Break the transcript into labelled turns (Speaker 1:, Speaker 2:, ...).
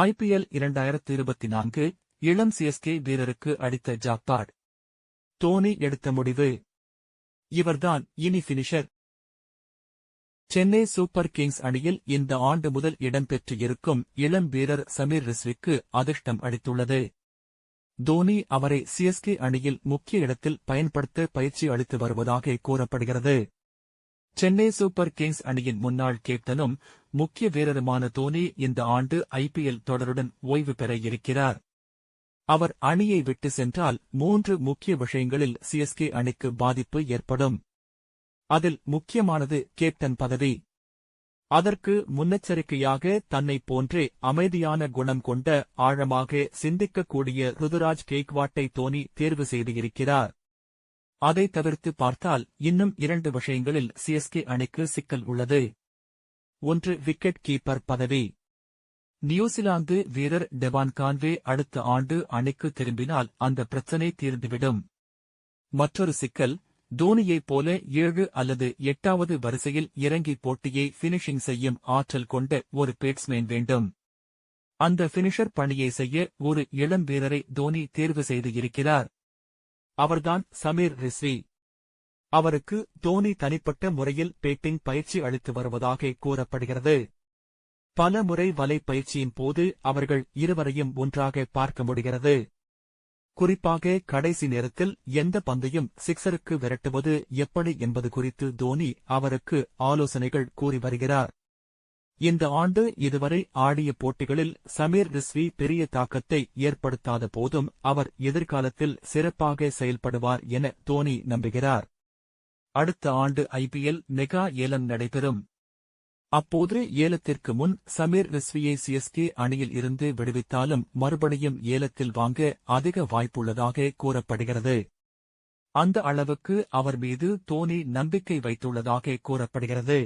Speaker 1: IPL இரண்டாயிரத்து இருபத்தி நான்கு இளம் சிஎஸ்கே வீரருக்கு அடித்த ஜாக்பாட். தோனி எடுத்த முடிவு. இவர்தான் இனி பினிஷர் சென்னை சூப்பர் கிங்ஸ் அணியில் இந்த ஆண்டு முதல் இடம்பெற்று இருக்கும் இளம் வீரர் சமீர் ரிஸ்விக்கு அதிர்ஷ்டம் அளித்துள்ளது. தோனி அவரை சிஎஸ்கே அணியில் முக்கிய இடத்தில் பயன்படுத்த பயிற்சி அளித்து வருவதாக கூறப்படுகிறது. சென்னை சூப்பர் கிங்ஸ் அணியின் முன்னாள் கேப்டனும் முக்கிய வீரருமான தோனி இந்த ஆண்டு ஐபிஎல் தொடருடன் ஓய்வு பெற இருக்கிறார். அவர் அணியை விட்டு சென்றால் மூன்று முக்கிய விஷயங்களில் சிஎஸ்கே அணிக்கு பாதிப்பு ஏற்படும். அதில் முக்கியமானது கேப்டன் பதவி. அதற்கு முன்னெச்சரிக்கையாக தன்னை போன்றே அமைதியான குணம் கொண்ட ஆழமாக சிந்திக்கக்கூடிய ருதுராஜ் கேக்வாட்டை தோனி தேர்வு செய்திருக்கிறார் அதை தவிர்த்து பார்த்தால் இன்னும் இரண்டு விஷயங்களில் சிஎஸ்கே அணிக்கு சிக்கல் உள்ளது. ஒன்று விக்கெட் கீப்பர் பதவி. நியூசிலாந்து வீரர் டெவான் கான்வே அடுத்த ஆண்டு அணிக்கு திரும்பினால் அந்த பிரச்சினை தீர்ந்துவிடும். மற்றொரு சிக்கல் தோனியைப் போல ஏழு அல்லது எட்டாவது வரிசையில் இறங்கி போட்டியை பினிஷிங் செய்யும் ஆற்றல் கொண்ட ஒரு பேட்ஸ்மேன் வேண்டும். அந்த பினிஷர் பணியை செய்ய ஒரு இளம் வீரரை தோனி தேர்வு செய்து இருக்கிறார். அவர்தான் சமீர் ரிஸ்வி அவருக்கு தோனி தனிப்பட்ட முறையில் பேட்டிங் பயிற்சி அளித்து வருவதாக கூறப்படுகிறது. பல முறை வலை பயிற்சியின் போது அவர்கள் இருவரையும் ஒன்றாக பார்க்க முடிகிறது. குறிப்பாக கடைசி நேரத்தில் எந்த பந்தையும் சிக்ஸருக்கு விரட்டுவது எப்படி என்பது குறித்து தோனி அவருக்கு ஆலோசனைகள் கூறி வருகிறார். இந்த ஆண்டு இதுவரை ஆடிய போட்டிகளில் சமீர் ரிஸ்வி பெரிய தாக்கத்தை ஏற்படுத்தாத போதும் அவர் எதிர்காலத்தில் சிறப்பாக செயல்படுவார் என தோனி நம்புகிறார். அடுத்த ஆண்டு ஐபிஎல் மெகா ஏலம் நடைபெறும். அப்போது ஏலத்திற்கு முன் சமீர் ரிஸ்வியை சிஎஸ்கே அணியில் இருந்து விடுவித்தாலும் மறுபடியும் ஏலத்தில் வாங்க அதிக வாய்ப்புள்ளதாக கூறப்படுகிறது. அந்த அளவுக்கு அவர் மீது தோனி நம்பிக்கை வைத்துள்ளதாக கூறப்படுகிறது.